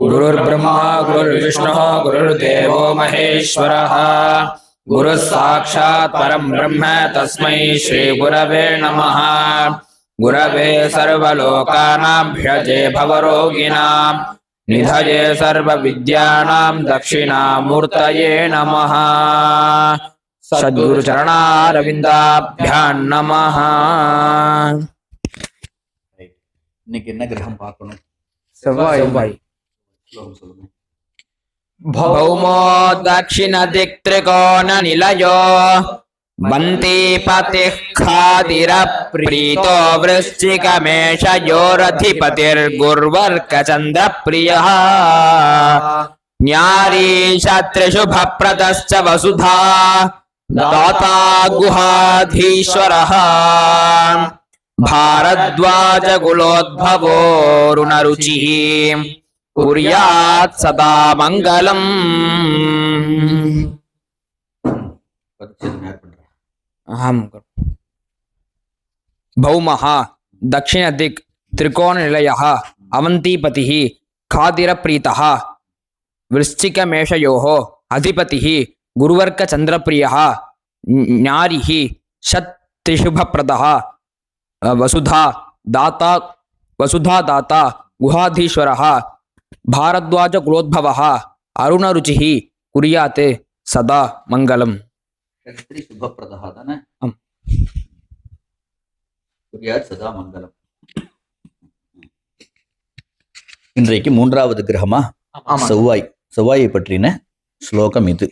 गुरुर्ब्रह्मा गुरुर्विष्णुः गुरुर्देवो महेश्वरः गुरुः साक्षात् परं ब्रह्म तस्मै श्रीगुरवे नमः गुरवे सर्वलोकानां भ्यजे भवरोगिणां निधये सर्वविद्यानां दक्षिणामूर्तये नमः सद्गुरुचरणारविन्दाभ्यां नमः இன்னைக்கு என்ன கிரகம் பார்க்கணும் செவ்வாய் ஸ்லோகம் சொல்லுங்க भौमो दक्षिणदिक्त्रिकोणनिलयो वन्तीपतिः खादिरप्रीतो वृश्चिकमेषयोरधिपतिर्गुर्वर्कचन्द्रप्रियः न्यारीशत्रिशुभप्रदश्च वसुधा दाता गुहाधीश्वरः भारद्वाजकुलोद्भवोरुणरुचिः सदा मंगलम हम भौमः, दक्षिणदिक्, त्रिकोणनिलयः, अवन्तीपतिः, खादिरप्रीतः, वृश्चिकमेषयोः अधिपतिः, गुरुवर्गचन्द्रप्रियः न्यारिः षत्त्रिशुभप्रदः वसुधा, दाता वसुधा दाता गुहाधीश्वर பாரத்வாஜ குலோத்பவா அருணருச்சிஹி குறியாத்து சதா மங்களம். சுபப்பிரதா தானே? சதா மங்களம். இன்றைக்கு மூன்றாவது கிரகமா? செவ்வாய். செவ்வாயை பற்றின ஸ்லோகம் இது.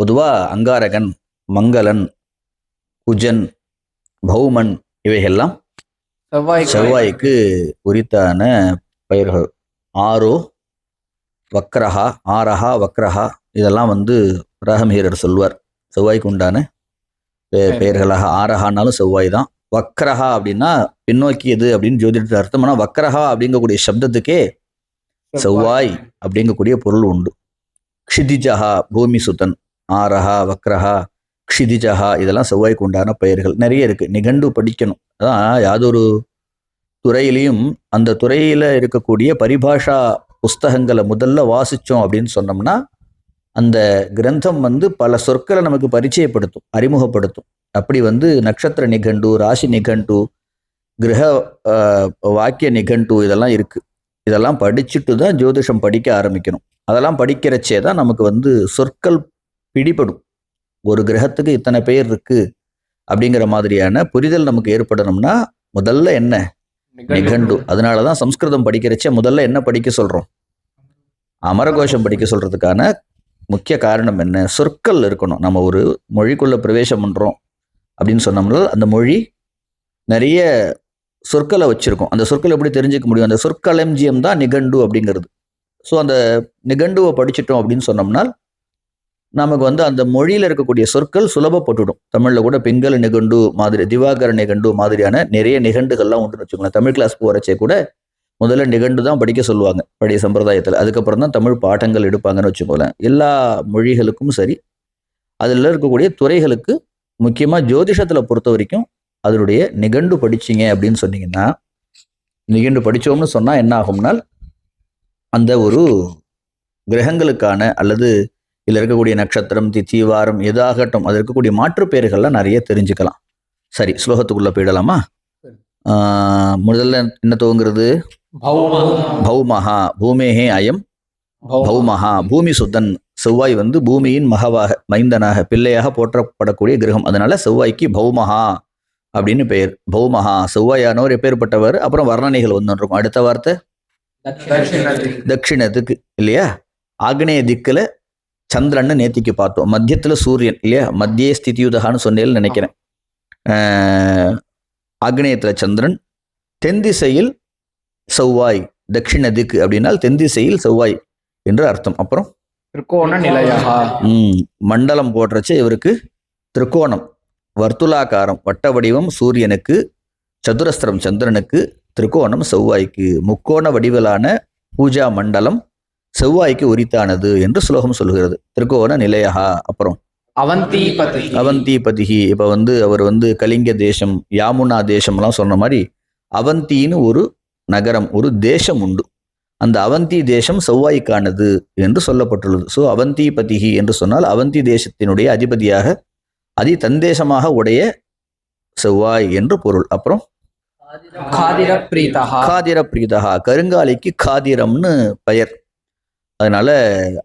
பொதுவா அங்காரகன் மங்களன் குஜன் பௌமன் இவைகள்லாம் செவ்வாய் செவ்வாய்க்கு குறித்தான பெயர்கள். ஆரோ வக்ரஹா ஆரஹா வக்ரஹா இதெல்லாம் வந்து ராகமீரர் சொல்வார். செவ்வாய்க்கு உண்டான. பெயர்களாக ஆரஹானாலும் செவ்வாய் தான் வக்ரஹா அப்படின்னா பின்னோக்கியது அப்படின்னு ஜோதிடத்தில் அர்த்தம். ஆனால் வக்ரஹா அப்படிங்கக்கூடிய சப்தத்துக்கே செவ்வாய். அப்படிங்கக்கூடிய பொருள் உண்டு. க்ஷிதிஜஹா பூமி சுதன் ஆரஹா வக்ரஹா க்ஷிதிஜஹா இதெல்லாம் செவ்வாய்க்கு உண்டான பெயர்கள். நிறைய இருக்கு. நிகண்டு படிக்கணும். அதான் யாதொரு துறையிலையும் அந்த துறையில் இருக்கக்கூடிய பரிபாஷா புஸ்தகங்களை முதல்ல வாசித்தோம் அப்படின்னு சொன்னோம்னா அந்த கிரந்தம் வந்து பல சொற்களை நமக்கு பரிச்சயப்படுத்தும் அறிமுகப்படுத்தும். அப்படி வந்து நட்சத்திர நிகண்டு ராசி நிகண்டு கிரக வாக்கிய நிகண்டு இதெல்லாம் இருக்குது இதெல்லாம் படிச்சுட்டு தான் ஜோதிஷம் படிக்க ஆரம்பிக்கணும். அதெல்லாம் படிக்கிறச்சே தான் நமக்கு வந்து சொற்கள் பிடிபடும். ஒரு கிரகத்துக்கு இத்தனை பேர் இருக்குது அப்படிங்கிற மாதிரியான புரிதல் நமக்கு ஏற்படணும்னா முதல்ல என்ன? நிகண்டு. அதனால தான் சம்ஸ்கிருதம் படிக்கிறச்சே முதல்ல என்ன படிக்க சொல்றோம்? அமரகோஷம் படிக்க சொல்றதுக்கான முக்கிய காரணம் என்ன? சொற்கள் இருக்கணும். நம்ம ஒரு மொழிக்குள்ள பிரவேசம் பண்றோம் அப்படின்னு சொன்னோம்னா அந்த மொழி நிறைய சொற்களை வச்சுருக்கோம். அந்த சொற்களை எப்படி தெரிஞ்சுக்க முடியும்? அந்த சொற்களஞ்சியம் தான் நிகண்டு அப்படிங்கிறது. ஸோ அந்த நிகண்டுவை படிச்சிட்டோம் அப்படின்னு சொன்னோம்னால் நமக்கு வந்து அந்த மொழியில் இருக்கக்கூடிய சொற்கள் சுலபப்பட்டுடும் தமிழில் கூட பெண்கள் நிகண்டு மாதிரி திவாகர நிகண்டு மாதிரியான நிறைய நிகண்டுகள்லாம் உண்டுன்னு வச்சுக்கோங்களேன். தமிழ் கிளாஸ் போகிறச்சே கூட முதல்ல நிகண்டு தான் படிக்க சொல்லுவாங்க பழைய சம்பிரதாயத்தில். அதுக்கப்புறம் தான் தமிழ் பாடங்கள் எடுப்பாங்கன்னு வச்சுக்கோங்களேன். எல்லா மொழிகளுக்கும் சரி அதில் இருக்கக்கூடிய துறைகளுக்கு முக்கியமாக ஜோதிஷத்தில் பொறுத்த வரைக்கும் அதனுடைய நிகண்டு படிச்சிங்க அப்படின்னு சொன்னீங்கன்னா நிகண்டு படித்தோம்னு சொன்னால் என்ன ஆகும்னால் அந்த ஒரு கிரகங்களுக்கான அல்லது இதில் இருக்கக்கூடிய நட்சத்திரம் திதி வாரம் எதாகட்டும் அது இருக்கக்கூடிய மாற்று பெயர்கள்லாம் நிறைய தெரிஞ்சுக்கலாம். சரி ஸ்லோகத்துக்குள்ள போயிடலாமா? ஆஹ் முதல்ல என்ன துவங்குறது? பௌமஹா. பூமேஹே. அயம். பௌமஹா. பூமி சுத்தன். செவ்வாய் வந்து பூமியின் மகவாக மைந்தனாக பிள்ளையாக போற்றப்படக்கூடிய கிரகம். அதனால செவ்வாய்க்கு பௌமஹா அப்படின்னு பெயர். பௌமஹா. செவ்வாயானவர் எப்பேற்பட்டவர்? அப்புறம் வர்ணனைகள் வந்து இருக்கும். அடுத்த வார்த்தை? தட்சிணத்துக்கு இல்லையா? ஆக்னேய திக்குல சந்திரன்னு நேத்திக்கு பார்த்தோம். மத்தியத்துல சூரியன் இல்லையா? மத்திய ஸ்திதியுதகான்னு சொன்னேன்னு நினைக்கிறேன். ஆஹ் ஆக்னேயத்துல சந்திரன் தென் திசையில் செவ்வாய் தட்சிண திக்கு அப்படின்னால் தென் திசையில் செவ்வாய் என்று அர்த்தம். அப்புறம்? திருக்கோண நிலையா ம், மண்டலம் போடுறச்சே இவருக்கு திரிகோணம் வர்த்துலாகாரம் வட்ட வடிவம் சூரியனுக்கு சதுரஸ்திரம் சந்திரனுக்கு திரிகோணம் செவ்வாய்க்கு. முக்கோண வடிவிலான பூஜா மண்டலம் செவ்வாய்க்கு உரித்தானது என்று ஸ்லோகம் சொல்கிறது திரிகோண நிலையகா அப்புறம். அவந்திபதி அவந்திபதிகி இப்ப வந்து அவர் வந்து கலிங்க தேசம் யாமுனா தேசம்லாம் சொன்ன மாதிரி அவந்தின்னு ஒரு நகரம் ஒரு தேசம் உண்டு. அந்த அவந்தி தேசம் செவ்வாய்க்கானது என்று சொல்லப்பட்டுள்ளது. ஸோ அவந்தி பதிகி என்று சொன்னால் அவந்தி தேசத்தினுடைய அதிபதியாக அதி தந்தேசமாக உடைய செவ்வாய் என்று பொருள். அப்புறம்? காதிர பிரீதா காதிர பிரீதா கருங்காலிக்கு காதிரம்னு பெயர். அதனால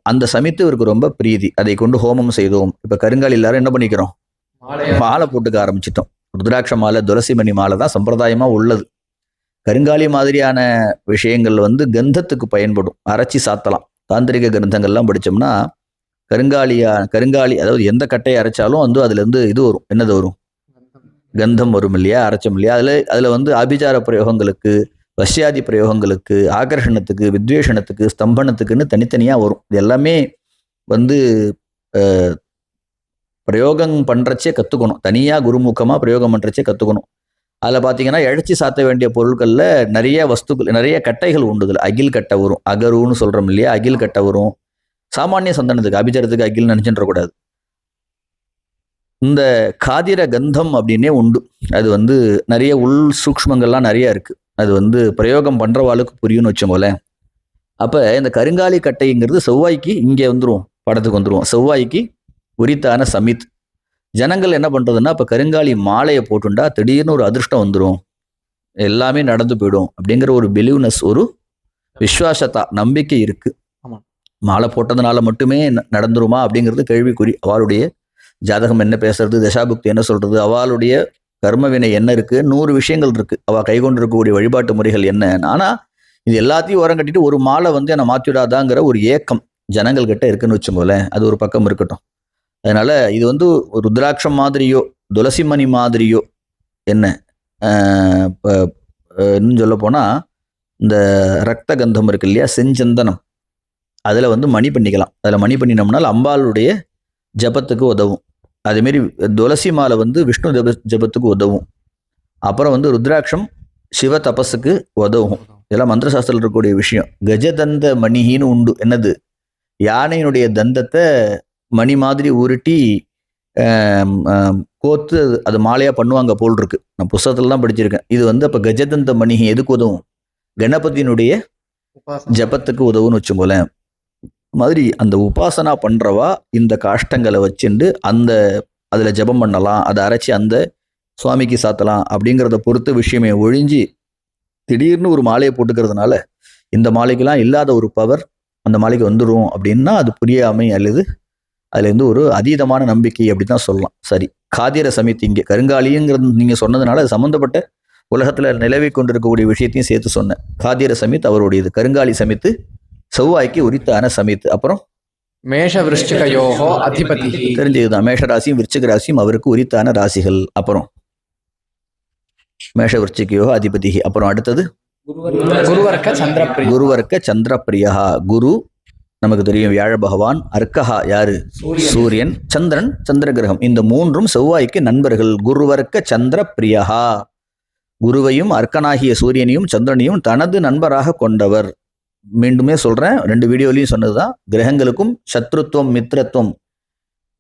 அந்த சமித்து இவருக்கு ரொம்ப பிரீதி. அதை கொண்டு ஹோமம் செய்தோம். இப்ப கருங்காலி எல்லாரும் என்ன பண்ணிக்கிறோம்? மாலை போட்டுக்க ஆரம்பிச்சிட்டோம். ருத்ராட்ச மாலை துளசிமணி மாலை தான் சம்பிரதாயமா உள்ளது. கருங்காலி மாதிரியான விஷயங்கள் வந்து கந்தத்துக்கு பயன்படும். அரைச்சி சாத்தலாம். தாந்திரிக கிரந்தங்கள்லாம் படிச்சோம்னா கருங்காலியா கருங்காலி அதாவது எந்த கட்டையை அரைச்சாலும் வந்து அதுல இருந்து இது வரும். என்னது வரும்? கந்தம். வரும் இல்லையா? அரைச்சோம் இல்லையா? அதுல அதுல வந்து ஆபிச்சார பிரயோகங்களுக்கு வசியாதி பிரயோகங்களுக்கு ஆகர்ஷணத்துக்கு வித்வேஷணத்துக்கு ஸ்தம்பனத்துக்குன்னு தனித்தனியாக வரும். இது எல்லாமே வந்து பிரயோகம் பண்ணுறச்சே கற்றுக்கணும் தனியாக குருமுகமாக பிரயோகம் பண்ணுறச்சே கற்றுக்கணும் அதில் பார்த்தீங்கன்னா இழைச்சி சாத்த வேண்டிய பொருட்களில் நிறைய வஸ்துக்கள் நிறைய கட்டைகள் உண்டுதில். அகில் கட்டை வரும். அகருன்னு சொல்கிறோம் இல்லையா? அகில் கட்டை வரும். சாமானிய சந்தனத்துக்கு அபிஜரத்துக்கு அகில் நினச்சின்றக்கூடாது இந்த காதிர கந்தம் அப்படின்னே உண்டு. அது வந்து நிறைய உள் சூக்ஷ்மங்கள்லாம் நிறைய இருக்குது அது வந்து பிரயோகம் பண்றவாளுக்கு புரியும்னு வச்சோங்களேன் அப்ப இந்த கருங்காலி கட்டைங்கிறது செவ்வாய்க்கு இங்கே வந்துரும் படத்துக்கு வந்துருவோம் செவ்வாய்க்கு உரித்தான சமித். ஜனங்கள் என்ன பண்றதுன்னா இப்ப கருங்காலி மாலையை போட்டுண்டா திடீர்னு ஒரு அதிர்ஷ்டம் வந்துடும் எல்லாமே நடந்து போயிடும் அப்படிங்கிற ஒரு பிலீவ்னஸ் ஒரு விஸ்வாசத்தா நம்பிக்கை இருக்கு. ஆமா. மாலை போட்டதுனால மட்டுமே நடந்துருமா அப்படிங்கிறது கேள்விக்குறி. அவளுடைய ஜாதகம் என்ன பேசுறது தசாபுக்தி என்ன சொல்றது அவளுடைய கர்மவினை என்ன இருக்கு? நூறு விஷயங்கள் இருக்கு. அவ கைகொண்டு இருக்கக்கூடிய வழிபாட்டு முறைகள் என்ன? ஆனா இது எல்லாத்தையும் உரம் கட்டிட்டு ஒரு மாலை வந்து என்னை மாற்றிவிடாதாங்கிற ஒரு ஏக்கம் ஜனங்கள் கிட்ட இருக்குன்னு வச்சுக்கோங்களேன். அது ஒரு பக்கம் இருக்கட்டும். அதனால இது வந்து ருத்ராட்சம் மாதிரியோ துளசிமணி மாதிரியோ என்ன? இப்போ இன்னும் சொல்ல போனா இந்த ரத்த கந்தம் இருக்கு இல்லையா? செஞ்சந்தனம். அதில் வந்து மணி பண்ணிக்கலாம். அதில் மணி பண்ணினோம்னால் அம்பாளுடைய ஜபத்துக்கு உதவும். அதேமாரி துளசி மாலை வந்து விஷ்ணு ஜப ஜபத்துக்கு உதவும். அப்புறம் வந்து ருத்ராட்சம் சிவ தபஸுக்கு உதவும். இதெல்லாம் மந்திரசாஸ்திரத்தில் இருக்கக்கூடிய விஷயம். கஜதந்த மணின்னு உண்டு. என்னது? யானையினுடைய தந்தத்தை மணி மாதிரி உருட்டி கோத்து அது- அது மாலையா பண்ணுவாங்க போல் இருக்கு நான் புஸ்தகத்துல தான் படிச்சிருக்கேன். இது வந்து அப்ப கஜதந்த மணி எதுக்கு உதவும்? கணபதியினுடைய ஜபத்துக்கு உதவுன்னு வச்சுக்கோங்களேன். மாதிரி அந்த உபாசனா பண்ணுறவா இந்த காஷ்டங்களை வச்சுண்டு அந்த அதில் ஜெபம் பண்ணலாம் அதை அரைச்சி அந்த சுவாமிக்கு சாத்தலாம் அப்படிங்கிறத பொறுத்து விஷயமே ஒழிஞ்சு திடீர்னு ஒரு மாலையை போட்டுக்கிறதுனால இந்த மாலைக்கெல்லாம் இல்லாத ஒரு பவர் அந்த மாலைக்கு வந்துடும் அப்படின்னா அது புரியாமை அல்லது அதுலேருந்து ஒரு அதீதமான நம்பிக்கை அப்படி தான் சொல்லலாம். சரி காதிர சமித்தி இங்கே கருங்காலிங்கிறது நீங்கள் சொன்னதுனால அது சம்மந்தப்பட்ட உலகத்தில் நிலவி கொண்டிருக்கக்கூடிய விஷயத்தையும் சேர்த்து சொன்னேன். காதிர சமித் அவருடையது கருங்காலி சமித்து செவ்வாய்க்கு உரித்தான சமித்து அப்புறம் மேஷ விருஷ்டிகயோகோ அதிபதி. தெரிஞ்சதுதான் மேஷ ராசியும் விருச்சிக ராசியும் அவருக்கு உரித்தான ராசிகள். அப்புறம் மேஷ விருச்சிகையோ அதிபதி. அப்புறம் அடுத்தது குருவர்க்க சந்திரபிரி குருவர்க்க சந்திரப்பிரியா. குரு நமக்கு தெரியும் வியாழ பகவான். அர்க்கஹா யாரு? சூரியன். சந்திரன் சந்திர கிரகம் இந்த மூன்றும் செவ்வாய்க்கு நண்பர்கள். குருவர்க்க சந்திர பிரியஹா குருவையும் அர்க்கனாகிய சூரியனையும் சந்திரனையும் தனது நண்பராக கொண்டவர். மீண்டுமே சொல்றேன். ரெண்டு வீடியோலையும் சொன்னதுதான். கிரகங்களுக்கும் சத்ருத்துவம் மித்ரத்துவம்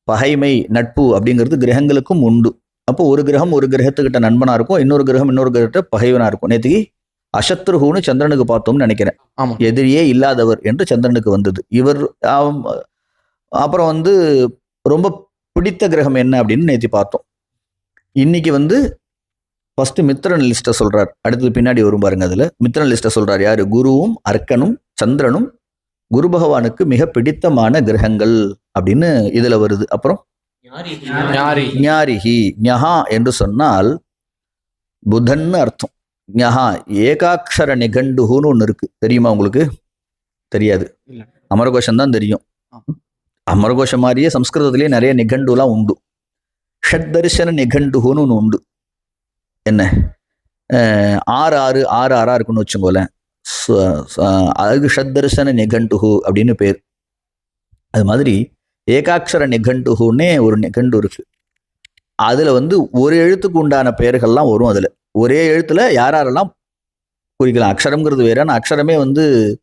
பகைமை நட்பு அப்படிங்கிறது கிரகங்களுக்கும் உண்டு. அப்போ ஒரு கிரகம் ஒரு கிரகத்துக்கிட்ட நண்பனா இருக்கும். இன்னொரு கிரகம் இன்னொரு கிரகத்தை பகைவனா இருக்கும். நேற்றுக்கு அசத்ருகுன்னு சந்திரனுக்கு பார்த்தோம்னு நினைக்கிறேன். ஆமா. எதிரியே இல்லாதவர் என்று சந்திரனுக்கு வந்தது. இவர் அப்புறம் வந்து ரொம்ப பிடித்த கிரகம் என்ன அப்படின்னு நேத்தி பார்த்தோம். இன்னைக்கு வந்து ஃபர்ஸ்ட் மித்திரன் லிஸ்ட்டை சொல்றார். அடுத்தது பின்னாடி வரும் பாருங்க அதுல. மித்திரன் லிஸ்ட்டை சொல்றார் யாரு? குருவும் அர்க்கனும் சந்திரனும் குரு பகவானுக்கு மிக பிடித்தமான கிரகங்கள் அப்படின்னு இதுல வருது. அப்புறம் ஞாரி. ஞாரிஹி ஞஹா என்று சொன்னால் புதன்னு அர்த்தம். ஞஹா ஏகாட்சர நிகண்டுன்னு ஒன்று இருக்கு. தெரியுமா உங்களுக்கு? தெரியாது. அமரகோஷம் தான் தெரியும். அமரகோஷம் மாதிரியே சம்ஸ்கிருதத்திலேயே நிறைய நிகண்டுலாம் உண்டு. ஷட்தர்ஷன நிகண்டுன்னு ஒன்று உண்டு. என்ன? ஆறு ஆறு ஆறு ஆறா இருக்குன்னு வச்சுக்கோங்களேன். ச- அதுக்கு நிகண்டுஹு அப்படின்னு பேர். அது மாதிரி ஏகாட்சர நிகண்டுகுன்னே ஒரு நிகண்டு இருக்கு. அதுல வந்து ஒரு எழுத்துக்கு உண்டான பெயர்கள்லாம் வரும் அதுல. ஒரே எழுத்துல யாரெல்லாம் குறிக்கலாம்? அக்ஷரம்ங்கிறது வேற ஆனால் அக்ஷரமே வந்து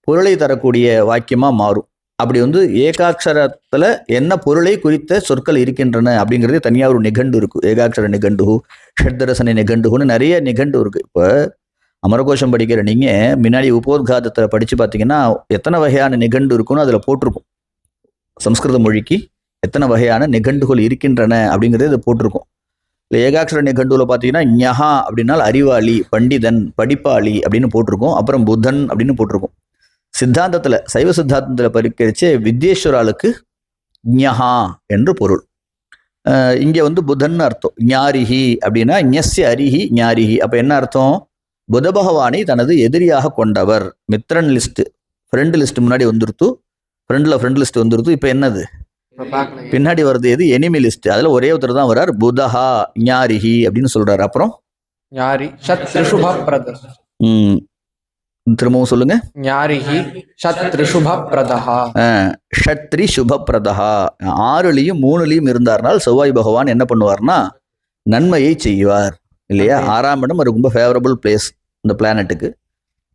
பொருளை தரக்கூடிய வாக்கியமா மாறும். அப்படி வந்து ஏகாட்சரத்தில் என்ன பொருளை குறித்த சொற்கள் இருக்கின்றன அப்படிங்கிறது தனியாக ஒரு நிகண்டு இருக்கு. ஏகாட்சர நிகண்டு ஷட்தரசன நிகண்டுன்னு நிறைய நிகண்டு இருக்கு. இப்போ அமரகோஷம் படிக்கிற நீங்க முன்னாடி உபோத்காதத்தில் படித்து பார்த்தீங்கன்னா எத்தனை வகையான நிகண்டு இருக்குன்னு அதில் போட்டிருக்கும். சம்ஸ்கிருத மொழிக்கு எத்தனை வகையான நிகண்டுகள் இருக்கின்றன அப்படிங்கிறது இது போட்டிருக்கும். இல்லை ஏகாட்சர நிகண்டுவில் பார்த்தீங்கன்னா ஞஹா அப்படின்னால் அறிவாளி பண்டிதன் படிப்பாளி அப்படின்னு போட்டிருக்கும். அப்புறம் புத்தன் அப்படின்னு போட்டிருக்கும். சித்தாந்தத்தில் சைவ சித்தாந்தத்தில் பரிக்கரிச்சு வித்யேஸ்வராளுக்கு ஞஹா என்று பொருள். இங்க வந்து புதன் அர்த்தம். ஞாரிஹி அப்படின்னா ஞஸ்ய அரிஹி ஞாரிஹி. அப்ப என்ன அர்த்தம்? புத பகவானை தனது எதிரியாக கொண்டவர். மித்ரன் லிஸ்ட். ஃப்ரெண்ட் லிஸ்ட் முன்னாடி வந்துருத்து. ஃப்ரெண்ட்ல ஃப்ரெண்ட் லிஸ்ட் வந்துருத்து. இப்போ என்னது. பின்னாடி வருது எது? Enemy list. அதுல ஒரே ஒருத்தர் தான் வர்றார் புதஹா ஞாரிஹி அப்படின்னு சொல்றாரு. அப்புறம்? ஞாரி திரும்பவும் சொல்லுங்க. ஞாரிஹி ஷத் த்ரிஷுப பிரதஹா ஷத்ரி சுபப்பிரதா ஆறுலையும் மூணுலையும் இருந்தார்னால் செவ்வாய் பகவான் என்ன பண்ணுவார்னா நன்மையை செய்வார் இல்லையா. ஆறாம் இடம் ரொம்ப ஃபேவரபிள் பிளேஸ் இந்த பிளானட்டுக்கு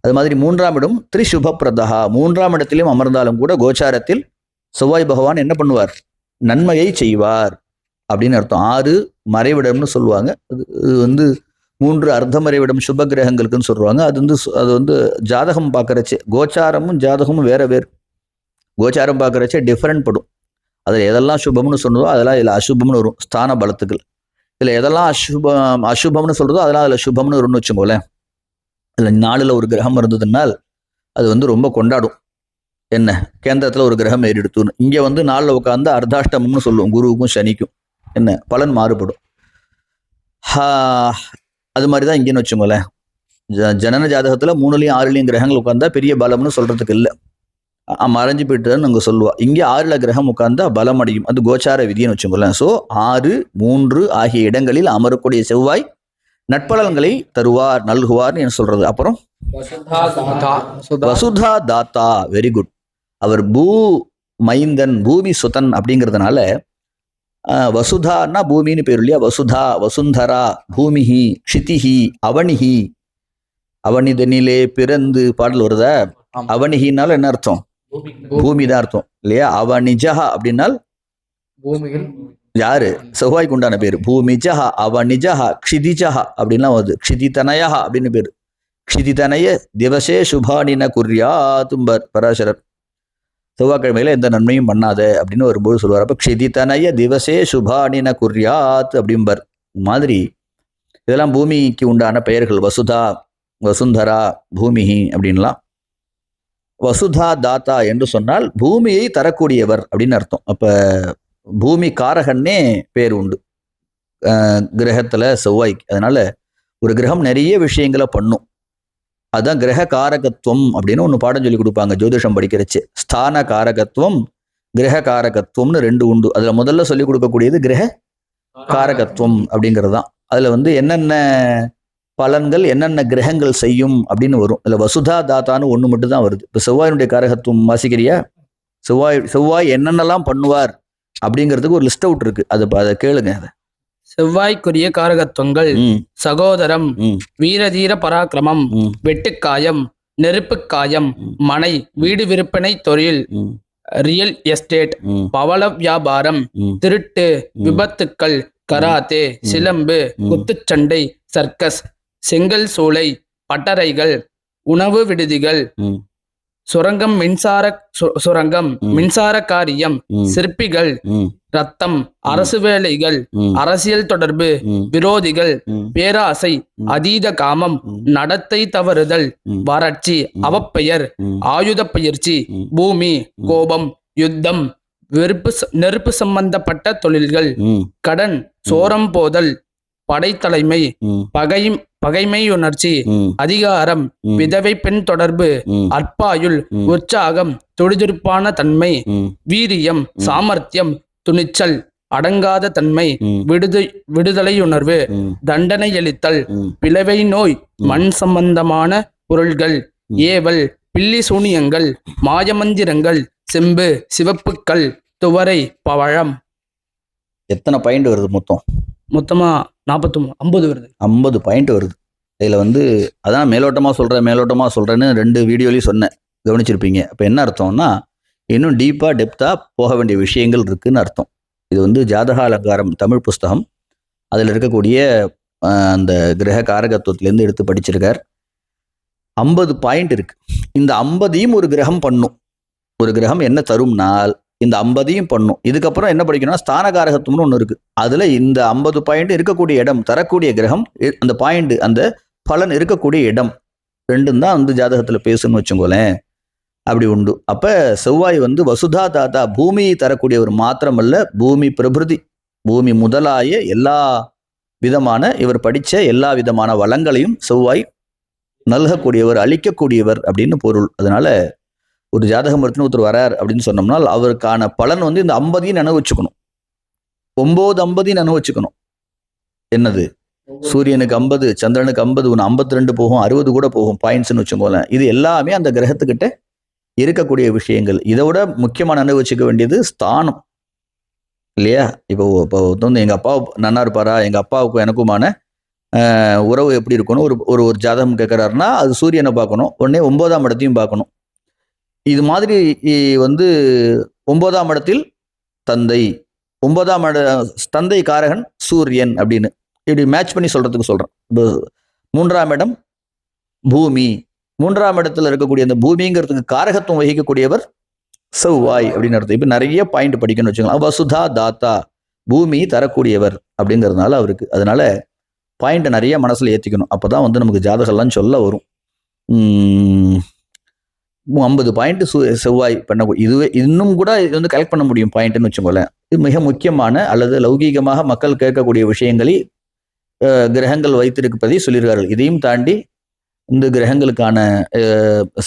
அது மாதிரி மூன்றாம் இடம் திரிசுபப்பிரதா மூன்றாம் இடத்திலும் அமர்ந்தாலும் கூட கோச்சாரத்தில் செவ்வாய் பகவான் என்ன பண்ணுவார்? நன்மையை செய்வார். அப்படின்னு அர்த்தம். ஆறு மறைவிடம்னு சொல்லுவாங்க. அது இது வந்து மூன்று அர்த்தமறைவிடம் சுப கிரகங்களுக்குன்னு சொல்லுவாங்க அது வந்து அது வந்து ஜாதகம் பார்க்குறச்சு கோச்சாரமும் ஜாதகமும் வேற வேறு. கோச்சாரம் பார்க்குறச்சே டிஃப்ரெண்ட் படும். அதில் எதெல்லாம் சுபம்னு சொன்னதோ அதெல்லாம் இதில் அசுபம்னு வரும் ஸ்தான பலத்துக்கள் இதில் எதெல்லாம் அசுபம் அசுபம்னு சொல்கிறதோ அதெல்லாம் அதில் சுபம்னு வரும்னு வச்சுக்கோங்களேன். இதில் நாளில் ஒரு கிரகம் இருந்ததுனால் அது வந்து ரொம்ப கொண்டாடும். என்ன? கேந்திரத்தில் ஒரு கிரகம் ஏறிடுத்துன்னு. இங்கே வந்து நாளில் உட்காந்து அர்த்தாஷ்டமம்னு சொல்லுவோம் குருவுக்கும் சனிக்கும். என்ன? பலன் மாறுபடும். ஹா, அது மாதிரி தான் இங்கேன்னு வச்சுக்கோங்களேன். ஜனன ஜாதகத்தில் மூணுலேயும் ஆறுலேயும் கிரகங்கள் உட்காந்தா பெரிய பலம்னு சொல்கிறதுக்கு இல்லை. மறைஞ்சு போயிட்டுன்னு அங்கே சொல்லுவா. இங்கே ஆறுல கிரகம் உட்கார்ந்தா பலம் அடையும். அது கோச்சார விதின்னு வச்சுக்கோங்களேன். ஸோ ஆறு மூன்று ஆகிய இடங்களில் அமரக்கூடிய செவ்வாய் நட்பலன்களை தருவார் நல்குவார்னு என்ன சொல்றது? அப்புறம் சுதா சுதா வசுதா தாத்தா வெரி குட் அவர் பூ மைந்தன் பூமி சுதன் அப்படிங்கிறதுனால வசுதான்னா பூமின்னு பேர் இல்லையா? வசுதா வசுந்தரா பூமிஹி க்ஷிதிஹி அவனிஹி. அவனிதனிலே பிறந்து பாடல் வருதா? ஆமா. அவனிஹினால என்ன அர்த்தம்? பூமி. தான் அர்த்தம் இல்லையா? அவனிஜஹா அப்படின்னால் பூமியில் யாரு? செவ்வாய்க்கு உண்டான பேர். பூமிஜஹா அவனிஜஹா க்ஷிதிஜஹா அப்படின்லாம் வருது. க்ஷிதிதனயா அப்படின்னு பேர். க்ஷிதிதனய திவசே சுபானின குர்யாத்தும்பர் பராசரர். செவ்வாய்க்கிழமையில எந்த நன்மையும் பண்ணாத அப்படின்னு வரும்போது சொல்லுவார். அப்போ க்ஷிதிதனய திவசே சுபானின குர்யாத் அப்படிம்பர். மாதிரி இதெல்லாம் பூமிக்கு உண்டான பெயர்கள். வசுதா வசுந்தரா பூமிஹி அப்படின்லாம். வசுதா தாத்தா என்று சொன்னால் பூமியை தரக்கூடியவர் அப்படின்னு அர்த்தம். அப்போ பூமி காரகன்னே பேர் உண்டு. கிரகத்தில் செவ்வாய்க்கு. அதனால ஒரு கிரகம் நிறைய விஷயங்களை பண்ணும். அதான் கிரக காரகத்துவம் அப்படின்னு ஒன்று பாடம் சொல்லி கொடுப்பாங்க ஜோதிஷம் படிக்கிறச்சு. ஸ்தான காரகத்துவம் கிரக காரகத்துவம்னு ரெண்டு உண்டு. அதில் முதல்ல சொல்லி கொடுக்கக்கூடியது கிரக காரகத்துவம் அப்படிங்கிறது தான் அதில் வந்து என்னென்ன பலன்கள் என்னென்ன கிரகங்கள் செய்யும் அப்படின்னு வரும். இல்லை வசுதா தாத்தான்னு ஒன்று மட்டும் தான் வருது. இப்போ செவ்வாயினுடைய காரகத்துவம் வாசிக்கிறியா? செவ்வாய் செவ்வாய் என்னென்னலாம் பண்ணுவார் அப்படிங்கிறதுக்கு ஒரு லிஸ்ட் அவுட் இருக்குது அதை அதை கேளுங்க அதை. செவ்வாய்க்குரிய காரகத்துவங்கள் சகோதரம் வீரதீர பராக்கிரமம் வெட்டுக்காயம் நெருப்புக்காயம். மனை வீடு விற்பனை தொழில் ரியல் எஸ்டேட் பவள வியாபாரம் திருட்டு. விபத்துக்கள் கராத்தே சிலம்பு. குத்துச்சண்டை சர்க்கஸ் செங்கல் சூளை பட்டறைகள் உணவு விடுதிகள் சுரங்கம் மின்சார சுரங்கம். மின்சார காரியம் சிற்பிகள் ரத்தம் அரசு வேலைகள் அரசியல் தொடர்பு விரோதிகள் பேராசை. அதீத காமம். நடத்தை தவறுதல். வறட்சி. அவப்பெயர் ஆயுத பயிற்சி. பூமி. கோபம் யுத்தம் வெறுப்பு நெருப்பு சம்பந்தப்பட்ட தொழில்கள் கடன் சோரம் போதல் படைத்தலைமை ம் பகை பகைமையுணர்ச்சி ம். அதிகாரம். விதவை பெண் தொடர்பு அற்பாயுள். உற்சாகம் துடிதுடிப்பான தன்மை வீரியம் சாமர்த்தியம் துணிச்சல் அடங்காத தன்மை. விடுது விடுதலையுணர்வு தண்டனை அளித்தல் ம். பிளவை நோய் மண் சம்பந்தமான பொருள்கள் ஏவல் பில்லி சூனியங்கள் மாயமந்திரங்கள் செம்பு சிவப்புக்கள் துவரை பவழம் எத்தனை பாயிண்ட் வருது மொத்தம்? மொத்தமா நாற்பத்தி ஐம்பது வருது. ஐம்பது பாயிண்ட் வருது. இதில் வந்து அதான் மேலோட்டமாக சொல்கிறேன் மேலோட்டமாக சொல்கிறேன்னு ரெண்டு வீடியோலையும் சொன்னேன். கவனிச்சிருப்பீங்க. அப்போ என்ன அர்த்தம்னா இன்னும் டீப்பாக டெப்த்தாக போக வேண்டிய விஷயங்கள் இருக்குன்னு அர்த்தம். இது வந்து ஜாதக அலங்காரம் தமிழ் புஸ்தகம். அதில் இருக்கக்கூடிய அந்த கிரக காரகத்துவத்திலேருந்து எடுத்து படிச்சிருக்கார். ஐம்பது பாயிண்ட் இருக்கு. இந்த ஐம்பதையும் ஒரு கிரகம் பண்ணும். ஒரு கிரகம் என்ன தரும்னால் இந்த ஐம்பதையும் பண்ணும். இதுக்கப்புறம் என்ன படிக்கணும்னா ஸ்தானகாரகத்துவம்னு ஒன்று இருக்கு. அதுல இந்த ஐம்பது பாயிண்ட் இருக்கக்கூடிய இடம் தரக்கூடிய கிரகம் அந்த பாயிண்ட் அந்த பலன் இருக்கக்கூடிய இடம். ரெண்டும் தான் வந்து ஜாதகத்தில் பேசுன்னு வச்சுக்கோங்களேன். அப்படி உண்டு. அப்ப செவ்வாய் வந்து வசுதா தாத்தா பூமி தரக்கூடியவர் மாத்திரமல்ல பூமி பிரபிருதி பூமி முதலாய எல்லா விதமான இவர் படித்த எல்லா விதமான வளங்களையும் செவ்வாய் நல்கக்கூடியவர் அழிக்கக்கூடியவர் அப்படின்னு பொருள். அதனால ஒரு ஜாதகம் எடுத்துன்னு ஒருத்தர் வரார் அப்படின்னு சொன்னோம்னால் அவருக்கான பலன் வந்து இந்த ஐம்பதையும் நினைவு வச்சுக்கணும். ஒன்பது ஐம்பதையும் நினைவு வச்சுக்கணும். என்னது? சூரியனுக்கு ஐம்பது சந்திரனுக்கு ஐம்பது ஒன்று ஐம்பத்தி ரெண்டு போகும் அறுபது கூட போகும் பாயிண்ட்ஸ்னு வச்சுக்கோங்களேன். இது எல்லாமே அந்த கிரகத்துக்கிட்ட இருக்கக்கூடிய விஷயங்கள். இதை விட முக்கியமான நினைவு வச்சுக்க வேண்டியது ஸ்தானம். இல்லையா? இப்போ இப்போ வந்து எங்கள் அப்பா நன்னா இருப்பாரா? எங்கள் அப்பாவுக்கும் எனக்குமான உறவு எப்படி இருக்கணும்? ஒரு ஒரு ஒரு ஜாதகம் கேட்குறாருன்னா அது சூரியனை பார்க்கணும். உடனே ஒன்பதாம் இடத்தையும் பார்க்கணும். இது மாதிரி இ- வந்து ஒன்பதாம் இடத்தில் தந்தை ஒன்பதாம் இட தந்தை காரகன் சூரியன் அப்படின்னு. இப்படி மேட்ச் பண்ணி சொல்றதுக்கு சொல்றேன். இப்போ மூன்றாம் இடம் பூமி. மூன்றாம் இடத்துல இருக்கக்கூடிய அந்த பூமிங்கிறதுக்கு காரகத்துவம் வகிக்கக்கூடியவர் செவ்வாய் அப்படின்னு அர்த்தம். இப்போ நிறைய பாயிண்ட் படிக்கணும்னு வச்சுக்கலாம் வசுதா தாத்தா பூமி தரக்கூடியவர் அப்படிங்கிறதுனால அவருக்கு. அதனால பாயிண்ட்டை நிறைய மனசில் ஏற்றிக்கணும் அப்போ தான் வந்து நமக்கு ஜாதகம்லாம் சொல்ல வரும். ஐம்பது பாயிண்ட் செவ்வாய் பண்ண இதுவே இன்னும் கூட இது வந்து கலெக்ட் பண்ண முடியும் பாயிண்ட்னு வச்சுக்கோங்களேன். இது மிக முக்கியமான அல்லது லௌகீகமாக மக்கள் கேட்கக்கூடிய விஷயங்களை கிரகங்கள் வைத்திருப்பதை சொல்லியிருக்கார்கள். இதையும் தாண்டி இந்த கிரகங்களுக்கான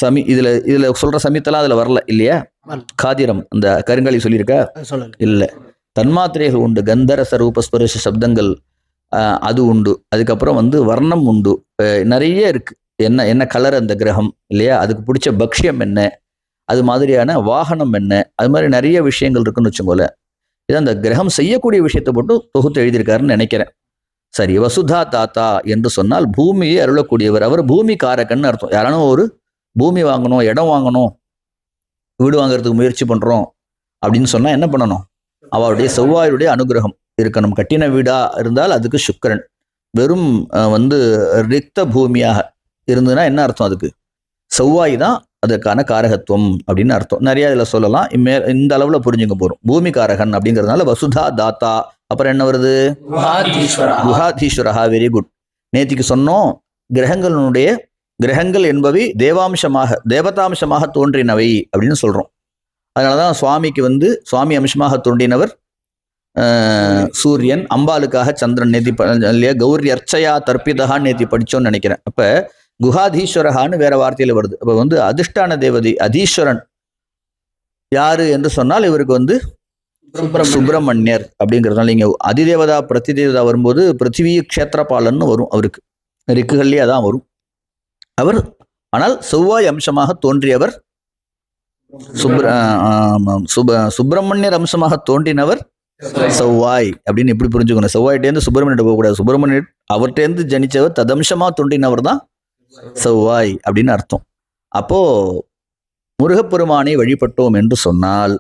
சமி இதுல இதுல சொல்ற சமித்தெல்லாம் அதுல வரல இல்லையா. காதிரம் இந்த கருங்காலி சொல்லியிருக்கா? இல்லை. தன்மாத்திரைகள் உண்டு கந்தரச ரூபஸ்பரிச சப்தங்கள் அது உண்டு. அதுக்கப்புறம் வந்து வர்ணம் உண்டு. நிறைய இருக்கு. என்ன என்ன கலர் அந்த கிரகம் இல்லையா? அதுக்கு பிடிச்ச பக்ஷ்யம் என்ன? அது மாதிரியான வாகனம் என்ன? அது மாதிரி நிறைய விஷயங்கள் இருக்குன்னு வச்சுக்கோங்களேன். இது அந்த கிரகம் செய்யக்கூடிய விஷயத்தை மட்டும் தொகுத்து எழுதியிருக்காருன்னு நினைக்கிறேன். சரி வசுதா தாத்தா என்று சொன்னால் பூமியை அருளக்கூடியவர். அவர் பூமி காரகன்னு அர்த்தம். யாரானோ ஒரு பூமி வாங்கணும் இடம் வாங்கணும் வீடு வாங்குறதுக்கு முயற்சி பண்ணுறோம் அப்படின்னு சொன்னால் என்ன பண்ணணும்? அவருடைய செவ்வாயுடைய அனுகிரகம் இருக்கணும். கட்டின வீடா இருந்தால் அதுக்கு சுக்கரன். வெறும் வந்து ரிக்த பூமியாக இருந்ததுன்னா என்ன அர்த்தம் அதுக்கு? செவ்வாய் தான் அதற்கான காரகத்துவம் அப்படின்னு அர்த்தம். நிறைய இதில் சொல்லலாம். இம்மே இந்த அளவுல புரிஞ்சுக்க போறோம். பூமி காரகன் அப்படிங்கிறதுனால வசுதா தாத்தா. அப்புறம் என்ன வருது? குஹாதீஸ்வரா. குஹாதீஸ்வரஹா வெரி குட் நேத்திக்கு சொன்னோம் கிரகங்களுடைய கிரகங்கள் என்பவை தேவாம்சமாக தேவதாம்சமாக தோன்றினவை அப்படின்னு சொல்றோம். அதனாலதான் சுவாமிக்கு வந்து சுவாமி அம்சமாக தோன்றினவர் சூரியன் அம்பாளுக்காக சந்திரன் நேத்தி இல்லையா கௌரி அர்ச்சயா தர்ப்பிதகான்னு நேத்தி படிச்சோம்னு நினைக்கிறேன். அப்ப குஹாதீஸ்வரஹான்னு வேற வார்த்தையில வருது. அப்ப வந்து அதிஷ்டான தேவதை அதீஸ்வரன் யாரு என்று சொன்னால் இவருக்கு வந்து சுப்பிரமணியர். அப்படிங்கிறதுனால நீங்க அதிதேவதா பிரதிதேவதா வரும்போது பிருத்திவி க்ஷேத்திரபாலன்னு வரும் அவருக்கு. ரிக்குகள்லயே அதான் வரும். அவர் ஆனால் செவ்வாய் அம்சமாக தோன்றியவர். சுப்ர சுப சுப்பிரமணியர் அம்சமாக தோன்றினவர் செவ்வாய் அப்படின்னு எப்படி புரிஞ்சுக்கணும்? செவ்வாய்ட்டேருந்து சுப்பிரமணியம் போகக்கூடாது. சுப்பிரமணியர் அவர்கிட்டேருந்து ஜனிச்சவர் ததம்சமா தோன்றினவர் தான் செவ்வாய் அப்படின்னு அர்த்தம். அப்போ முருகப்பெருமானை வழிபட்டோம் என்று சொன்னால்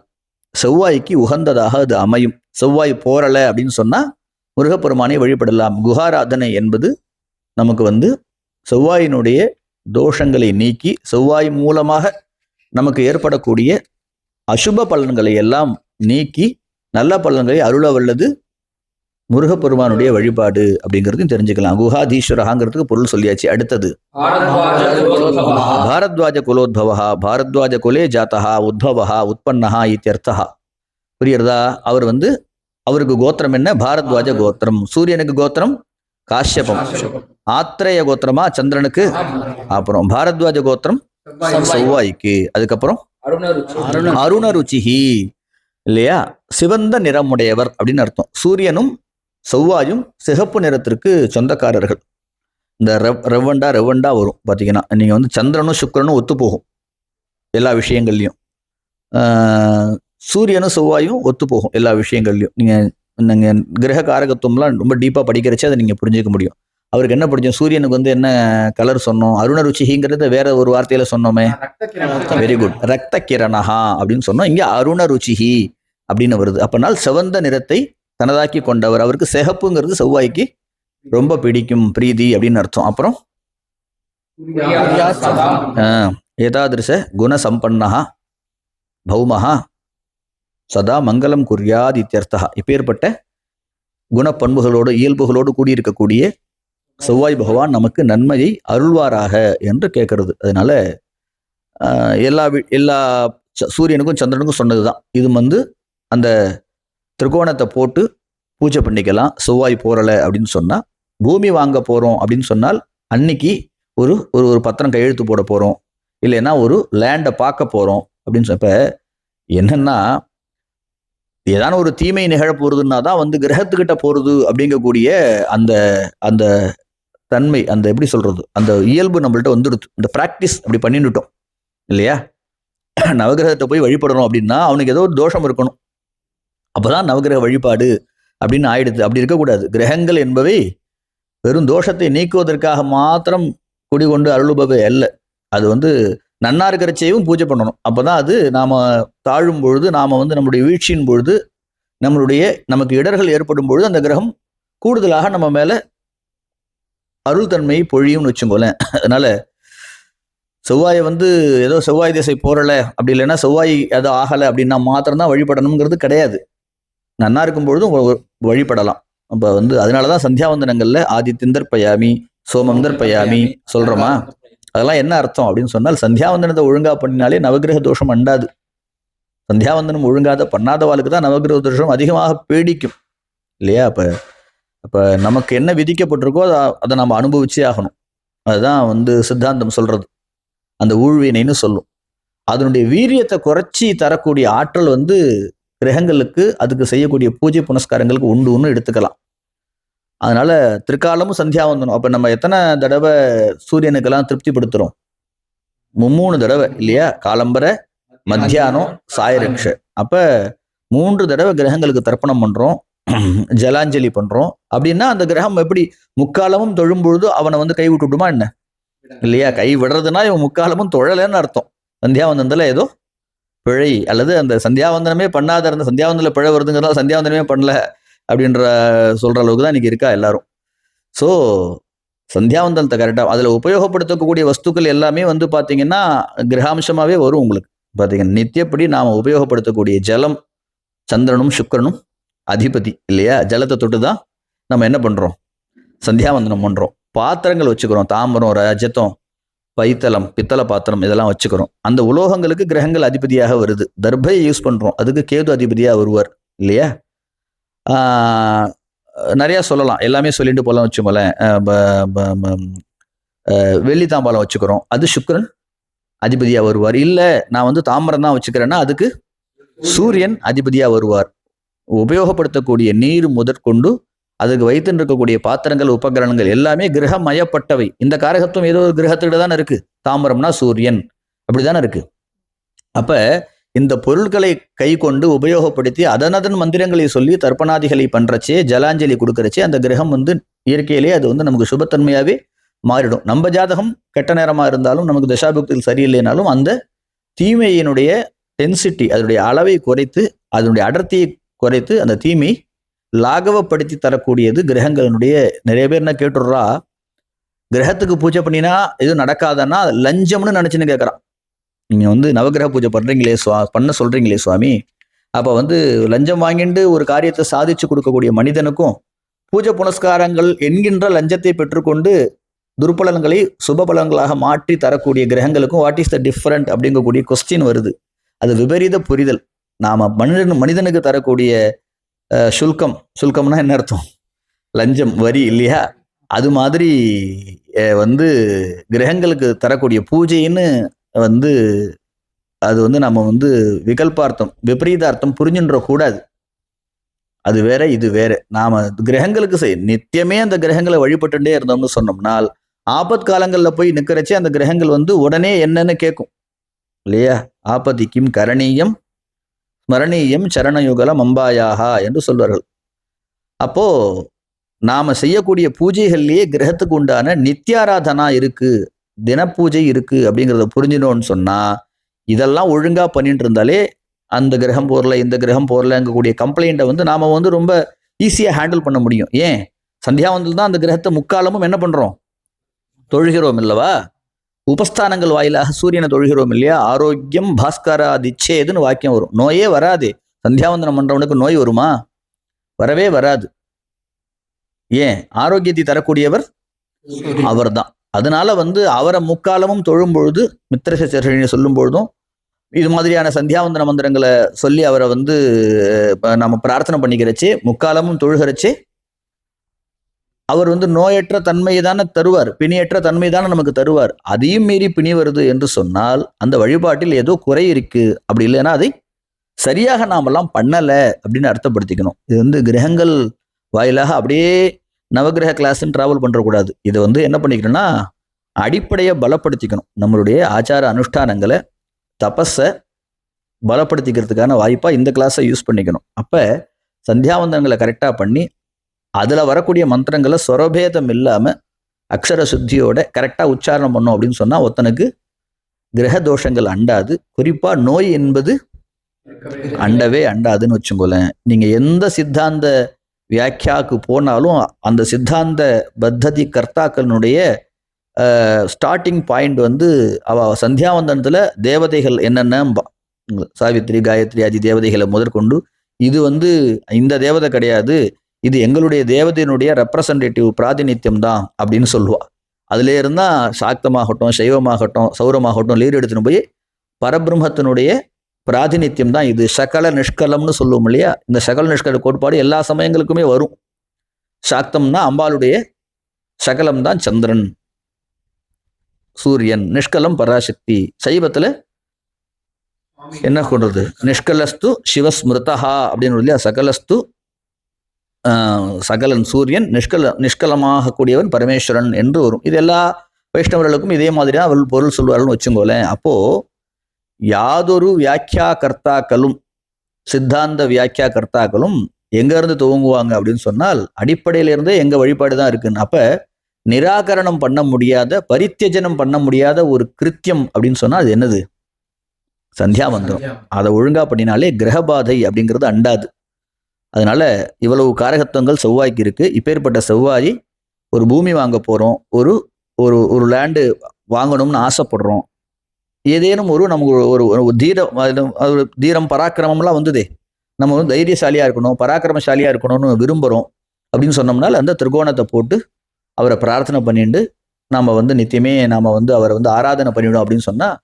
செவ்வாய்க்கு உகந்ததாக அது அமையும். செவ்வாய் போரலை அப்படின்னு சொன்னா முருகப்பெருமானை வழிபடலாம். குஹாராதனை என்பது நமக்கு வந்து செவ்வாயினுடைய தோஷங்களை நீக்கி செவ்வாய் மூலமாக நமக்கு ஏற்படக்கூடிய அசுப பலன்களை எல்லாம் நீக்கி நல்ல பலன்களை அருள வல்லது முருகப்பெருமானுடைய வழிபாடு அப்படிங்கிறதையும் தெரிஞ்சுக்கலாம். குஹாதீஸ்வரகாங்கிறதுக்கு பொருள் சொல்லியாச்சு. அடுத்தது பாரத்வாஜ குலோத்பவா பாரத்வாஜ குலே ஜாத்தகா உத்பவா உற்பன்னஹா இத்தியர்த்தா புரியுறதா அவர் வந்து அவருக்கு கோத்திரம் என்ன? பாரத்வாஜ கோத்திரம். சூரியனுக்கு கோத்திரம் காஷ்யபம். ஆத்ரேய கோத்திரமா? சந்திரனுக்கு அப்புறம் பாரத்வாஜ கோத்திரம் செவ்வாய்க்கு. அதுக்கப்புறம் அருணருச்சிஹி இல்லையா? சிவந்த நிறமுடையவர் அப்படின்னு அர்த்தம். சூரியனும் செவ்வாயும் சிகப்பு நிறத்திற்கு சொந்தக்காரர்கள். இந்த ரெவ் ரெவண்டா ரெவண்டா வரும் பார்த்தீங்கன்னா நீங்கள் வந்து சந்திரனும் சுக்கிரனும் ஒத்து போகும். எல்லா விஷயங்கள்லையும். சூரியனும் செவ்வாயும் ஒத்து போகும் எல்லா விஷயங்கள்லையும். நீங்கள் நீங்கள் கிரக காரகத்துவம்லாம் ரொம்ப டீப்பாக படிக்கிறச்சே அதை நீங்கள் புரிஞ்சுக்க முடியும். அவருக்கு என்ன பிடிக்கும்? சூரியனுக்கு வந்து என்ன கலர் சொன்னோம்? அருணருச்சிங்கிறத வேற ஒரு வார்த்தையில சொன்னோமே. வெரி குட் ரத்த கிரணஹா அப்படின்னு சொன்னோம். இங்க அருண ருச்சிஹி அப்படின்னு வருது. அப்பனால் சிவந்த நிறத்தை தனதாக்கி கொண்டவர். அவருக்கு சிகப்புங்கிறது செவ்வாய்க்கு ரொம்ப பிடிக்கும் பிரீதி அப்படின்னு அர்த்தம். அப்புறம்? ஏதாதிருஷ குணசம்பன்னகா பௌமஹா சதா மங்களம் குறியாது இத்தியர்த்தா இப்பேற்பட்ட குணப்பண்புகளோடு இயல்புகளோடு கூடியிருக்கக்கூடிய செவ்வாய் பகவான் நமக்கு நன்மையை அருள்வாராக என்று கேட்கறது. அதனால எல்லா எல்லா சூரியனுக்கும் சந்திரனுக்கும் சொன்னது தான் இது வந்து அந்த திரிகோணத்தை போட்டு பூஜை பண்ணிக்கலாம் செவ்வாய் போறல அப்படின்னு சொன்னால் பூமி வாங்க போறோம் அப்படின்னு சொன்னால் அன்னைக்கு ஒரு ஒரு ஒரு பத்திரம் கையெழுத்து போட போறோம். இல்லைன்னா ஒரு லேண்டை பார்க்க போறோம் அப்படின்னு சொன்ன என்னன்னா ஏதான ஒரு தீமை நிகழ போறதுன்னா தான் வந்து கிரகத்துக்கிட்ட போறது அப்படிங்கக்கூடிய அந்த அந்த தன்மை அந்த எப்படி சொல்றது அந்த இயல்பு நம்மள்ட்ட வந்துடுது. இந்த ப்ராக்டிஸ் அப்படி பண்ணிட்டுட்டோம். இல்லையா? நவகிரகத்தை போய் வழிபடணும் அப்படின்னா அவனுக்கு ஏதோ ஒரு தோஷம் இருக்கணும். அப்போதான் நவகிரக வழிபாடு அப்படின்னு ஆயிடுது. அப்படி இருக்கக்கூடாது. கிரகங்கள் என்பவை வெறும் தோஷத்தை நீக்குவதற்காக மாத்திரம் குடிகொண்டு அருளுபவை அல்ல. அது வந்து நன்னா இருக்கிறச்சையும் பூஜை பண்ணணும். அப்பதான் அது நாம் தாழும் பொழுது நாம் வந்து நம்முடைய வீழ்ச்சியின் பொழுது நம்மளுடைய நமக்கு இடர்கள் ஏற்படும் பொழுது அந்த கிரகம் கூடுதலாக நம்ம மேலே அருள் தன்மையை பொழியும்னு வச்சுக்கோங்களேன். அதனால் செவ்வாயை வந்து ஏதோ செவ்வாய் திசை போகிறல அப்படி இல்லைன்னா செவ்வாய் அது ஆகலை அப்படின்னா மாத்திரம்தான் வழிபடணுங்கிறது கிடையாது. நன்னா இருக்கும் பொழுதும் வ- வழிபடலாம். அப்ப வந்து அதனாலதான் சந்தியாவந்தனங்கள்ல ஆதித்யந்தர் பயாமி சோமந்தர் பயாமி சொல்றோமா? அதெல்லாம் என்ன அர்த்தம் அப்படின்னு சொன்னால் சந்தியாவந்தனத்தை ஒழுங்கா பண்ணினாலே நவகிரக தோஷம் அண்டாது. சந்தியாவந்தனம் ஒழுங்காத பண்ணாதவாளுக்கு தான் நவகிரக தோஷம் அதிகமாக பீடிக்கும். இல்லையா? அப்ப அப்ப நமக்கு என்ன விதிக்கப்பட்டிருக்கோ அதை அதை நம்ம அனுபவிச்சே ஆகணும். அதுதான் வந்து சித்தாந்தம் சொல்றது. அந்த ஊழ்வினைன்னு சொல்லும். அதனுடைய வீரியத்தை குறைச்சி தரக்கூடிய ஆற்றல் வந்து கிரகங்களுக்கு அதுக்கு செய்யக்கூடிய பூஜை புனஸ்காரங்களுக்கு உண்டுன்னு எடுத்துக்கலாம். அதனால திருக்காலமும் சந்தியாவந்தனம் அப்ப நம்ம எத்தனை தடவை சூரியனுக்கெல்லாம் திருப்திப்படுத்துறோம்? மும்மூணு தடவை இல்லையா? காலம்பர மத்தியானம் சாயரக்ஷ. அப்ப மூன்று தடவை கிரகங்களுக்கு தர்ப்பணம் பண்றோம். ஜலாஞ்சலி பண்றோம். அப்படின்னா அந்த கிரகம் எப்படி முக்காலமும் தொழும் பொழுது அவனை வந்து கை விட்டுட்டுமா என்ன? இல்லையா? கை விடுறதுனா இவன் முக்காலமும் தொழலைன்னு அர்த்தம். சந்தியாவந்தனத்துல ஏதோ பிழை அல்லது அந்த சந்தியாவந்தனமே பண்ணாத இருந்த சந்தியாவந்தனில் பிழை வருதுங்கிறதால சந்தியாவந்தனமே பண்ணல அப்படின்ற சொல்ற அளவுக்கு தான் இன்றைக்கி இருக்கா எல்லாரும். ஸோ சந்தியாவந்தனத்தை கரெக்டாக அதில் உபயோகப்படுத்தக்கூடிய வஸ்துக்கள் எல்லாமே வந்து பார்த்தீங்கன்னா கிரகாம்சமாகவே வரும் உங்களுக்கு. பார்த்தீங்கன்னா நித்தியப்படி நாம் உபயோகப்படுத்தக்கூடிய ஜலம் சந்திரனும் சுக்கரனும் அதிபதி இல்லையா? ஜலத்தை தொட்டு தான் நம்ம என்ன பண்ணுறோம் சந்தியாவந்தனம் பண்ணுறோம் பாத்திரங்கள் வச்சுக்கிறோம். தாம்பரம் ரஜத்தம் பைத்தளம் பித்தளை பாத்திரம் இதெல்லாம் வச்சுக்கிறோம். அந்த உலோகங்களுக்கு கிரகங்கள் அதிபதியாக வருது. தர்பை யூஸ் பண்ணுறோம் அதுக்கு கேது அதிபதியாக வருவார். இல்லையா? நிறையா சொல்லலாம். எல்லாமே சொல்லிட்டு போலாம் வச்சுக்கோங்களேன். ப- ப- வெள்ளி தாம்பாலம் வச்சுக்கிறோம். அது சுக்கரன் அதிபதியாக வருவார். இல்லை நான் வந்து தாமரம் தான் வச்சுக்கிறேன்னா அதுக்கு சூரியன் அதிபதியாக வருவார். உபயோகப்படுத்தக்கூடிய நீர் முதற்கொண்டு அதுக்கு வைத்துட்டு இருக்கக்கூடிய பாத்திரங்கள் உபகரணங்கள் எல்லாமே கிரகமயப்பட்டவை. இந்த காரகத்துவம் ஏதோ ஒரு கிரகத்துக்கிட்ட தானே இருக்கு. தாமரம்னா சூரியன். அப்படிதானே இருக்கு. அப்ப இந்த பொருட்களை கை கொண்டு உபயோகப்படுத்தி அதனதன் மந்திரங்களை சொல்லி தர்ப்பணாதிகளை பண்றச்சே ஜலாஞ்சலி கொடுக்கறச்சே அந்த கிரகம் வந்து இயற்கையிலேயே அது வந்து நமக்கு சுபத்தன்மையாவே மாறிடும். நம்ம ஜாதகம் கெட்ட நேரமா இருந்தாலும் நமக்கு தசாபுக்தியில் சரியில்லைனாலும் அந்த தீமையினுடைய டென்சிட்டி அதனுடைய அளவை குறைத்து அதனுடைய அடர்த்தியை குறைத்து அந்த தீமை லாகவப்படுத்தி தரக்கூடியது கிரகங்களினுடைய. நிறைய பேர் என்ன கேட்டுடுறா? கிரகத்துக்கு பூஜை பண்ணினா எதுவும் நடக்காதன்னா லஞ்சம்னு நினைச்சுன்னு கேட்குறான் நீங்கள் வந்து நவகிரக பூஜை பண்ணுறீங்களே சுவா பண்ண சொல்கிறீங்களே சுவாமி. அப்போ வந்து லஞ்சம் வாங்கிட்டு ஒரு காரியத்தை சாதிச்சு கொடுக்கக்கூடிய மனிதனுக்கும் பூஜை புனஸ்காரங்கள் என்கின்ற லஞ்சத்தை பெற்றுக்கொண்டு துர்பலன்களை சுபபலன்களாக மாற்றி தரக்கூடிய கிரகங்களுக்கும் வாட் இஸ் த டிஃப்ரெண்ட் அப்படிங்கக்கூடிய கொஸ்டின் வருது. அது விபரீத புரிதல். நாம மனிதன் மனிதனுக்கு தரக்கூடிய சுல்கம். சுல்கம்னா என்ன அர்த்தம்? லஞ்சம் வரி இல்லையா? அது மாதிரி வந்து கிரகங்களுக்கு தரக்கூடிய பூஜைன்னு வந்து அது வந்து நம்ம வந்து விகல்பார்த்தம் விபரீதார்த்தம் புரிஞ்சுன்ற கூடாது. அது வேற இது வேற. நாம கிரகங்களுக்கு செய் நித்தியமே அந்த கிரகங்களை வழிபட்டுட்டே இருந்தோம்னு சொன்னோம்னால் ஆபத் காலங்களில் போய் நிற்கிறச்சே அந்த கிரகங்கள் வந்து உடனே என்னன்னு கேட்கும் இல்லையா? ஆபதிக்கும் கரணீயம் ஸ்மரணீயம் சரணயுகலம் அம்பாயாகா என்று சொல்வார்கள். அப்போ நாம் செய்யக்கூடிய பூஜைகள்லேயே கிரகத்துக்கு உண்டான நித்யாராதனா இருக்கு தினப்பூஜை இருக்கு அப்படிங்கிறத புரிஞ்சினோன்னு சொன்னால் இதெல்லாம் ஒழுங்காக பண்ணிட்டு இருந்தாலே அந்த கிரகம் போரில் இந்த கிரகம் போறலங்கக்கூடிய கம்ப்ளைண்ட்டை வந்து நாம் வந்து ரொம்ப ஈஸியாக ஹேண்டில் பண்ண முடியும். ஏன்? சந்தியாவந்தல் தான் அந்த கிரகத்தை முக்காலமும் என்ன பண்ணுறோம் தொழுகிறோம் இல்லவா? உபஸ்தானங்கள் வாயிலாக சூரியனை தொழுகிறோம் இல்லையா ஆரோக்கியம் பாஸ்கரா திச்சேதுன்னு வாக்கியம் வரும். நோயே வராது. சந்தியாவந்தனம் பண்றவனுக்கு நோய் வருமா? வரவே வராது. ஏன்? ஆரோக்கியத்தை தரக்கூடியவர் அவர்தான். அதனால வந்து அவரை முக்காலமும் தொழும் பொழுது மித்திரசேஷனை சொல்லும் பொழுதும் இது மாதிரியான சந்தியாவந்தன மந்திரங்களை சொல்லி அவரை வந்து நம்ம பிரார்த்தனை பண்ணிக்கிறச்சே முக்காலமும் தொழுகிறச்சே அவர் வந்து நோயற்ற தன்மையை தானே தருவார் பிணியற்ற தன்மை தானே நமக்கு தருவார். அதையும் மீறி பிணி வருது என்று சொன்னால் அந்த வழிபாட்டில் ஏதோ குறை இருக்கு. அப்படி இல்லைன்னா அதை சரியாக நாமெல்லாம் பண்ணலை அப்படின்னு அர்த்தப்படுத்திக்கணும். இது வந்து கிரகங்கள் வாயிலாக அப்படியே நவகிரக கிளாஸ்ன்னு ட்ராவல் பண்ணுறக்கூடாது இதை வந்து என்ன பண்ணிக்கணும்னா அடிப்படையை பலப்படுத்திக்கணும். நம்மளுடைய ஆச்சார அனுஷ்டானங்களை தபஸை பலப்படுத்திக்கிறதுக்கான வாய்ப்பாக இந்த கிளாஸை யூஸ் பண்ணிக்கணும். அப்போ சந்தியாவந்தனங்களை கரெக்டாக பண்ணி அதில் வரக்கூடிய மந்திரங்களை சொரபேதம் இல்லாமல் அக்ஷர சுத்தியோட கரெக்டாக உச்சாரணம் பண்ணோம் அப்படின்னு சொன்னால் ஒருத்தனுக்கு கிரக தோஷங்கள் அண்டாது. குறிப்பாக நோய் என்பது அண்டவே அண்டாதுன்னு வச்சுக்கோங்களேன். நீங்கள் எந்த சித்தாந்த வியாக்கியாவுக்கு போனாலும் அந்த சித்தாந்த பத்ததி கர்த்தாக்களினுடைய ஸ்டார்டிங் பாயிண்ட் வந்து அவ சந்தியாவந்தனத்தில் தேவதைகள் என்னென்ன ப- சாவித்திரி காயத்ரி ஆதி தேவதைகளை முதற்கொண்டு இது வந்து இந்த தேவதை கிடையாது. இது எங்களுடைய தேவதையினுடைய ரெப்ரசன்டேட்டிவ் பிராதிநித்தியம் தான் அப்படின்னு சொல்லுவா. அதுல இருந்தா சாக்தமாகட்டும் சைவமாகட்டும் சௌரமாகட்டும் லீடு எடுத்துன்னு போய் பரபிரம்மத்தினுடைய பிராதிநித்தியம் தான் இது. சகல நிஷ்கலம்னு சொல்லுவோம் இல்லையா? இந்த சகல நிஷ்கல கோட்பாடு எல்லா சமயங்களுக்குமே வரும். சாக்தம்னா அம்பாளுடைய சகலம் தான் சந்திரன். சூரியன் நிஷ்கலம் பராசக்தி. சைவத்துல என்ன கொண்டது நிஷ்கலஸ்து சிவஸ்மிருதா அப்படின்னு இல்லையா? சகலஸ்து சகலன் சூரியன் நிஷ்கல நிஷ்கலமாக கூடியவன் பரமேஸ்வரன் என்று வரும். இது எல்லா வைஷ்ணவர்களுக்கும் இதே மாதிரி தான் அவர்கள் பொருள் சொல்வார்கள்னு வச்சுக்கோங்களேன். அப்போ யாதொரு வியாக்கியா கர்த்தாக்களும் சித்தாந்த வியாக்கியா கர்த்தாக்களும் எங்க இருந்து துவங்குவாங்க அப்படின்னு சொன்னால் அடிப்படையில இருந்தே எங்க வழிபாடு தான் இருக்குன்னு. அப்ப நிராகரணம் பண்ண முடியாத பரித்தியஜனம் பண்ண முடியாத ஒரு கிருத்தியம் அப்படின்னு சொன்னா அது என்னது? சந்தியாவந்தனம் அதை ஒழுங்கா பண்ணினாலே கிரகபாதை அப்படிங்கிறது அண்டாது. அதனால இவ்வளவு காரகத்துவங்கள் செவ்வாய்க்கு இருக்கு. இப்பேற்பட்ட செவ்வாய் ஒரு பூமி வாங்க போறோம். ஒரு ஒரு ஒரு லேண்டு வாங்கணும்னு ஆசைப்படுறோம். ஏதேனும் ஒரு நமக்கு ஒரு ஒரு தீரம் அது ஒரு தீரம் பராக்கிரமம்லாம் வந்ததே. நம்ம வந்து தைரியசாலியாக இருக்கணும் பராக்கிரமசாலியாக இருக்கணும்னு விரும்புகிறோம் அப்படின்னு சொன்னோம்னால அந்த திருகோணத்தை போட்டு அவரை பிரார்த்தனை பண்ணிட்டு நாம் வந்து நித்தியமே நாம் வந்து அவரை வந்து ஆராதனை பண்ணிவிடும் அப்படின்னு சொன்னால்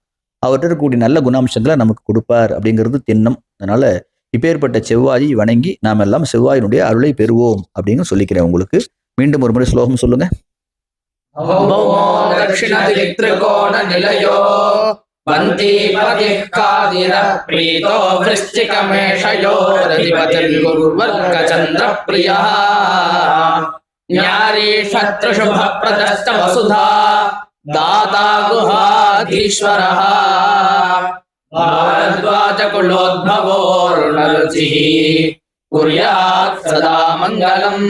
அவர்கிட்ட இருக்கக்கூடிய நல்ல குணாம்சங்களை நமக்கு கொடுப்பார் அப்படிங்கிறது திண்ணம். அதனால் இப்பேற்பட்ட செவ்வாயை வணங்கி நாம் எல்லாம் செவ்வாயினுடைய அருளை பெறுவோம் அப்படின்னு சொல்லிக்கிறேன் உங்களுக்கு மீண்டும் ஒரு முறை ஸ்லோகம் சொல்லுங்க भौमो दक्षिणदिक्त्रिकोणनिलयो वन्तीपतिः कादिरः प्रीतो वृश्चिकमेषयोरधिपतिर्गुरुवर्गचन्द्रप्रियः न्यारी शत्रुशुभप्रदश्च वसुधा दाता गुहाधीश्वरः भारद्वाजकुलोद्भवोरुणरुचिः कुर्यात् सदा मङ्गलम्